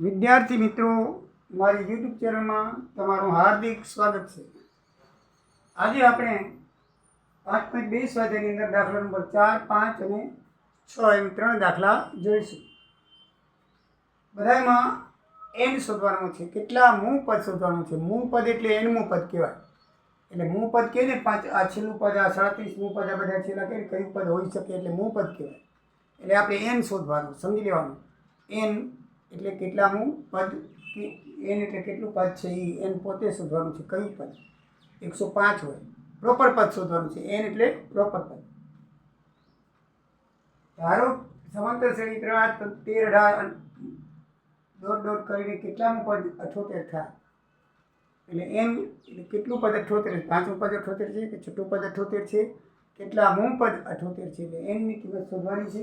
વિદ્યાર્થી મિત્રો, મારી યુટ્યુબ ચેનલમાં તમારું હાર્દિક સ્વાગત છે. આજે આપણે પાંચ પોઈન્ટ બે સ્વાધ્યાયની અંદર દાખલા નંબર ચાર, પાંચ અને છ એમ ત્રણ દાખલા જોઈશું. બધામાં એન શોધવાનું છે. કેટલા મૂળ પદ શોધવાનું છે? મૂળ પદ એટલે એનમું પદ કહેવાય. એટલે મૂળ પદ કહે ને? પાંચ, આ છેલ્લું પદ, આ સાડત્રીસ મૂળ પદ, આ બધા છેલ્લા કહે કયું પદ હોઈ શકે એટલે મૂળ પદ કહેવાય. એટલે આપણે એન શોધવાનું, સમજી લેવાનું. એન એટલે કેટલા હું પદ કે એન એટલે કેટલું પદ છે એ એન પોતે શોધવાનું છે. કયું પદ? એકસો પાંચ હોય. પ્રોપર પદ શોધવાનું છે. એન એટલે પ્રોપર પદ. ધારો સમાંતર શ્રેણી ત્રણ તેર અઢાર દોઢ દોઢ કરીને કેટલામું પદ? અઠોતેર થાય એટલે એમ, એટલે કેટલું પદ અઠોતેર છે? પાંચમું પદ અઠોતેર છે કે છઠ્ઠું પદ અઠોતેર છે? કેટલા મૂળ પદ અઠોતેર છે? એટલે એનની કિંમત શોધવાની છે.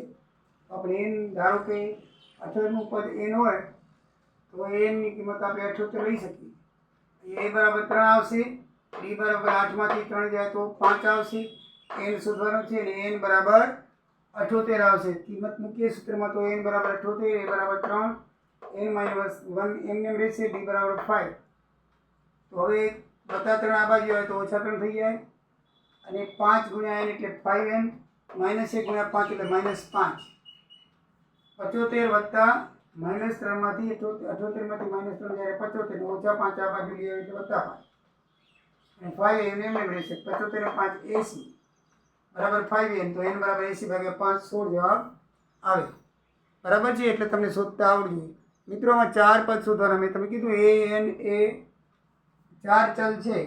આપણે એન ધારો કે અઠોતેરનું પદ એન હોય, તો એનની કિંમત આપણે અઠોતેર લઈ શકીએ. એ બરાબર ત્રણ આવશે ડી બરાબર આઠમાંથી ત્રણ જાય તો પાંચ આવશે એન શોધવાનું છે અને એન બરાબર અઠોતેર આવશે. કિંમત મૂકીએ સૂત્રમાં તો એન બરાબર અઠોતેર એ બરાબર ત્રણ એન માઇનસ વન એમને એમ રહેશે ડી બરાબર ફાઇવ તો હવે વત્તા ત્રણ આ બાજુ આવે તો ઓછા ત્રણ થઈ જાય. અને પાંચ ગુણ્યા એન એટલે ફાઇવ એન માઇનસ એક ગુણ્યા પાંચ એટલે માઇનસ પાંચ. પચોતેર વત્તા માઇનસ ત્રણમાંથી અઠોતેર અઠોતેરમાંથી માઇનસ ત્રણ જ્યારે પચોતેર ઓછા પાંચ, આ બાજુ લઈએ એટલે વત્તા પાંચ. અને ફાઇવ એમ એમ એમ રહેશે. પચોતેર પાંચ એસી બરાબર ફાઇવ એન તો એન બરાબર એસી ભાગ્યા પાંચ, સોળ જવાબ આવે. બરાબર છે? એટલે તમને શોધતા જોઈએ મિત્રો, આમાં ચાર પદ શોધવાના. મેં તમે કીધું એ, એન, એ, ચાર ચલ છે.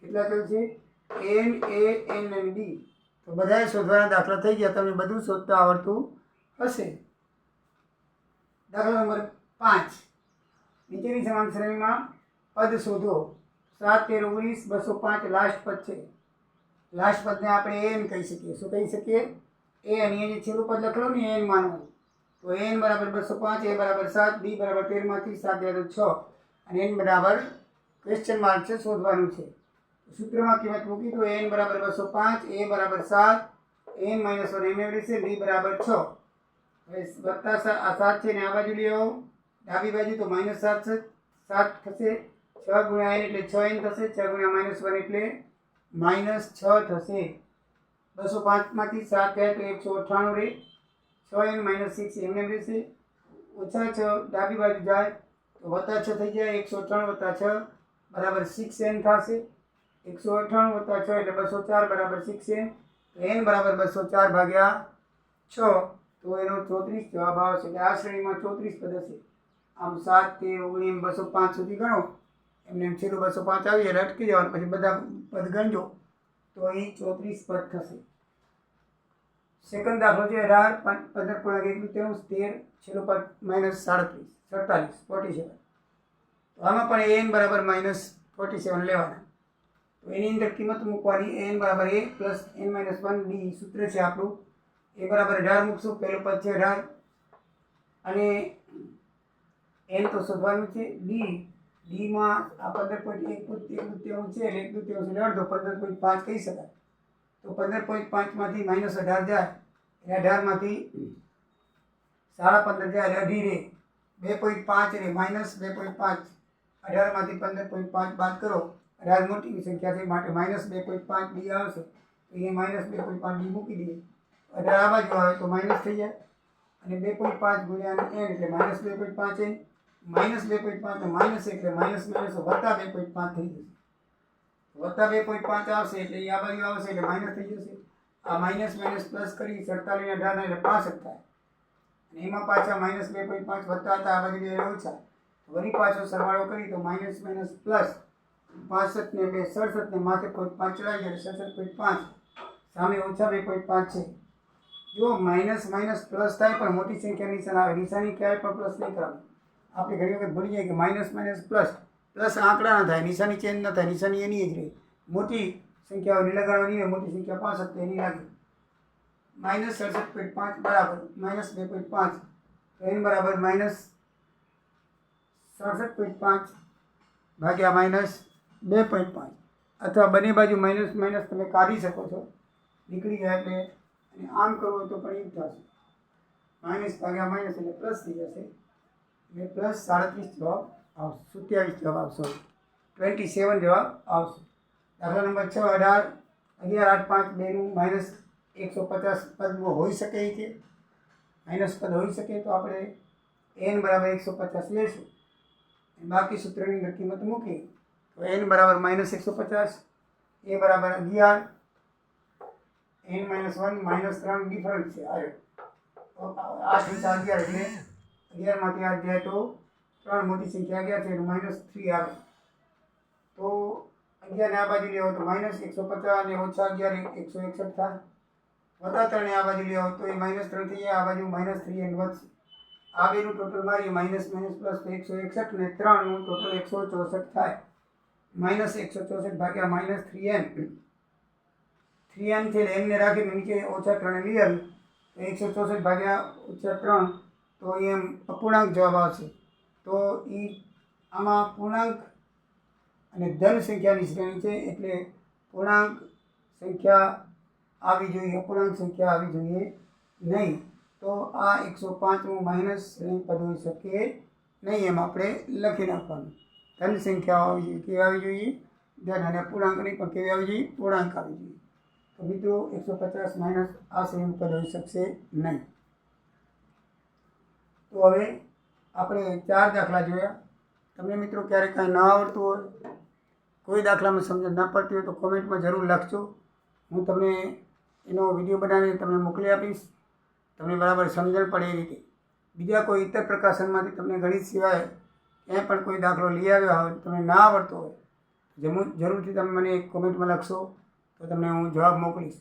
કેટલા ચલ છે? N, A, N N D. તો બધાએ શોધવાના દાખલા થઈ ગયા. તમને બધું શોધતા આવડતું હશે. દાખલા નંબર પાંચ. નીચેની સમાન શ્રેણીમાં પદ શોધો. સાત, તેર, ઓગણીસ, બસો પાંચ લાસ્ટ પદ છે. લાસ્ટ પદને આપણે એન કહી શકીએ. શું કહી શકીએ? એ એ જે છેલ્લું પદ લખેલું ને એન માનવું. તો એન બરાબર બસો પાંચ એ બરાબર સાત બી બરાબર તેરમાંથી સાત જાય છ. અને એન બરાબર ક્વેશ્ચન માર્ક છે, શોધવાનું છે. સૂત્રમાં કિંમત મૂકી તો એન બરાબર બસો પાંચ એ બરાબર સાત એન માઇનસ વન એમ એમ છે ડી બરાબર છ. હવે વત્તા સાત છે ને આ બાજુ લઈ ડાબી બાજુ તો માઇનસ સાત છે. સાત થશે, છ ગુણ્યા એન એટલે છ એન થશે, છ ગુણ્યા માઇનસ વન એટલે માઇનસ છ થશે. બસો પાંચમાંથી સાત ગયા તો એકસો અઠ્ઠાણું રહે છ એન માઇનસ સિક્સ એમને એમ રહેશે ઓછા છ, ડાબી બાજુ જાય, તો વત્તા છ થઈ જાય, એકસો અઠ્ઠાણું વત્તા છ બરાબર સિક્સ એન થશે. એકસો અઠ્ઠાણું વત્તા છ એટલે બસો ચાર બરાબર સિક્સ એન. એન બરાબર બસો ચાર ભાગ્યા છ. તો એનો ચોત્રીસ જવાબ આવશે એટલે આ શ્રેણીમાં ચોત્રીસ પદ હશે. આમ સાત તે ઓગણીસ, બસો પાંચ સુધી ગણો. એમને એમ છેલ્લું બસો પાંચ આવી એટલે અટકી જવાનું, પછી બધા પદ ગણજો. તો અહીં ચોત્રીસ પદ થશે. સેકન્ડ દાખલો છે અઢાર પંદર, પૂર્ણાંક એક તૃતીયાંશ તેર, છેલ્લો પદ માઇનસ સાડત્રીસ, સડતાલીસ ફોર્ટી સેવન તો આમાં પણ એન બરાબર માઇનસ ફોર્ટી સેવન લેવાના. તો એની અંદર કિંમત મૂકવાની એન બરાબર a plus n minus one d સૂત્ર છે આપણું. એ બરાબર અઢાર મૂકશું. પહેલું પદ છે અઢાર અને એન તો શોધવાનું છે. ડી. ડીમાં આ પંદર પોઈન્ટ એક પોઈન્ટ દૃત્યાંશ છે અને એક દૃત્યાંશ છે અડધો. પંદર પોઈન્ટ પાંચ કહી શકાય. તો પંદર પોઈન્ટ પાંચમાંથી માઇનસ અઢાર જાય. એટલે અઢારમાંથી સાડા પંદર જાય એટલે અઢી રે બે પોઈન્ટ પાંચ રે માઇનસ બે પોઈન્ટ પાંચ. અઢારમાંથી પંદર પોઈન્ટ પાંચ બાદ કરો. અઢાર મોટી સંખ્યા છે. માટે માઇનસ બે પોઈન્ટ પાંચ ડી આવશે. તો એ માઇનસ બે પોઈન્ટ પાંચ ડી મૂકી દઈએ. અઢાર આ બાજુ આવે તો માઇનસ થઈ જાય. અને બે પોઈન્ટ પાંચ ગુણ્યા એન એટલે માઇનસ બે પોઈન્ટ પાંચ એન માઇનસ બે પોઈન્ટ પાંચ માઇનસ એટલે માઇનસ માઇનસ વત્તા બે પોઈન્ટ પાંચ થઈ જશે. વત્તા બે પોઈન્ટ પાંચ આવશે એટલે એ આ બાજુ આવશે એટલે માઇનસ થઈ જશે. આ માઇનસ માઇનસ પ્લસ કરી સડતાલીસ અઢાર એટલે પાસઠ થાય. અને એમાં પાછા માઇનસ બે પોઈન્ટ પાંચ વત્તા હતા, આ બાજુ બે ઓછા. વળી પાછો સરવાળો કરી તો માઇનસ માઇનસ પ્લસ પાસઠ ને બે, સડસઠ ને માથે પોઈન્ટ પાંચ ચડાવી જાય સડસઠ પોઈન્ટ પાંચ. સામે ઓછા બે પોઈન્ટ પાંચ છે. જો માઇનસ માઇનસ પ્લસ થાય પણ મોટી સંખ્યા નિશાન આવે, નિશાની ક્યારેય પણ પ્લસ નહીં કરવાનું આપણે ઘણી વખત ભૂલી જાય કે માઇનસ માઇનસ પ્લસ પ્લસ આંકડા ના થાય, નિશાની ચેન્જ ન થાય, નિશાની એની જ રહે. મોટી સંખ્યાઓની લગાડવાની હોય, મોટી સંખ્યા પાસઠ તો એની લાગે. માઇનસ સડસઠ પોઈન્ટ પાંચ બરાબર, માઇનસ બે પોઈન્ટ પાંચ. તો એન બરાબર માઇનસ સડસઠ પોઈન્ટ પાંચ ભાગ્યા માઇનસ બે પોઈન્ટ પાંચ. અથવા બંને બાજુ માઇનસ માઇનસ તમે કાઢી શકો છો. નીકળી જાય એટલે અને આમ હોય તો પણ એ જ થશે. માઇનસ ભાગ્યા માઇનસ એટલે પ્લસ થઈ જશે. એટલે પ્લસ સાડત્રીસ જવાબ આવશે, સત્યાવીસ જવાબ આવશે ટ્વેન્ટી સેવન જવાબ આવશે. દાખલા નંબર છ, અઢાર, અગિયાર, આઠ, પાંચ બેનું માઇનસ એકસો પચાસ પદ હોઈ શકે છે. માઇનસ પદ હોઈ શકે તો આપણે એન બરાબર એકસો પચાસ લેશું. બાકી સૂત્રની અંદર કિંમત મૂકી તો એન બરાબર માઇનસ એકસો પચાસ એ બરાબર અગિયાર એન માઇનસ વન માઇનસ ત્રણ ડિફરન્સ છે આવ્યો આઠ વિચાર અગિયાર એટલે અગિયારમાંથી આઠ જાય તો ત્રણ મોટી સંખ્યા અગિયાર છે માઇનસ થ્રી આવે. તો અગિયારને આ બાજુ લેવો તો માઇનસ એકસો પચાસ અને ઓછા અગિયાર એકસો એકસઠ થાય. વત્તા ત્રણે આ બાજુ લેવો તો એ માઇનસ ત્રણ થઈ આ બાજુ માઇનસ થ્રી એન વધશે. આ બેનું ટોટલ મારીએ માઇનસ માઇનસ પ્લસ એકસો એકસઠ ને ત્રણનું ટોટલ એકસો ચોસઠ થાય. માઇનસ એકસો ચોસઠ ભાગ્યા માઇનસ થ્રી એન થ્રી છે છે એમને રાખીને નીચે ઓછા ત્રણે લઈ એકસો ચોસઠ ભાગ્યા ઓછા ત્રણ, તો એમ અપૂર્ણાંક જવાબ આવશે. તો એ આમાં પૂર્ણાંક અને ધન સંખ્યાની શ્રેણી છે, એટલે પૂર્ણાંક સંખ્યા આવી જોઈએ, અપૂર્ણાંક સંખ્યા આવી જોઈએ નહીં. તો આ એકસો પાંચમું માઇનસ શ્રેણી પદ હોઈ શકે નહીં, એમ આપણે લખી નાખવાનું. ધન સંખ્યા આવી જોઈએ, કેવી આવી જોઈએ? ધન અને અપૂર્ણાંક નહીં, પણ કેવી આવી જોઈએ? પૂર્ણાંક આવી જોઈએ. તો મિત્રો, એકસો પચાસ માઇનસ આ શ્રેણી પદ હોઈ શકશે નહીં. તો હવે આપણે ચાર દાખલા જોયા. તમને મિત્રો ક્યારેક કાંઈ ના આવડતું હોય, કોઈ દાખલામાં સમજણ ન પડતી હોય તો કોમેન્ટમાં જરૂર લખજો. હું તમને એનો વીડિયો બનાવીને તમને મોકલી આપીશ. તમને બરાબર સમજણ પડે એ રીતે. બીજા કોઈ ઇતર પ્રકાશનમાંથી તમને ગણિત સિવાય ક્યાંય પણ કોઈ દાખલો લઈ આવ્યો હોય, તમને ના આવડતો હોય જમું, જરૂરથી તમે મને કોમેન્ટમાં લખશો. તો તમને હું જવાબ મોકલીશ.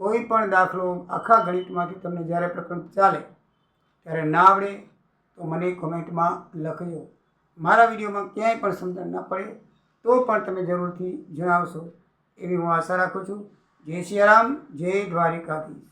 કોઈ પણ દાખલો આખા ગણિતમાંથી તમને જ્યારે પ્રકરણ ચાલે, ત્યારે ના આવડે તો મને કોમેન્ટમાં લખજો. મારા વિડીયોમાં ક્યાંય પણ સમજણ ના પડે તો પણ તમે જરૂરથી જણાવશો. એવી હું આશા રાખું છું. જય સિયારામ જય દ્વારિકાધીશ.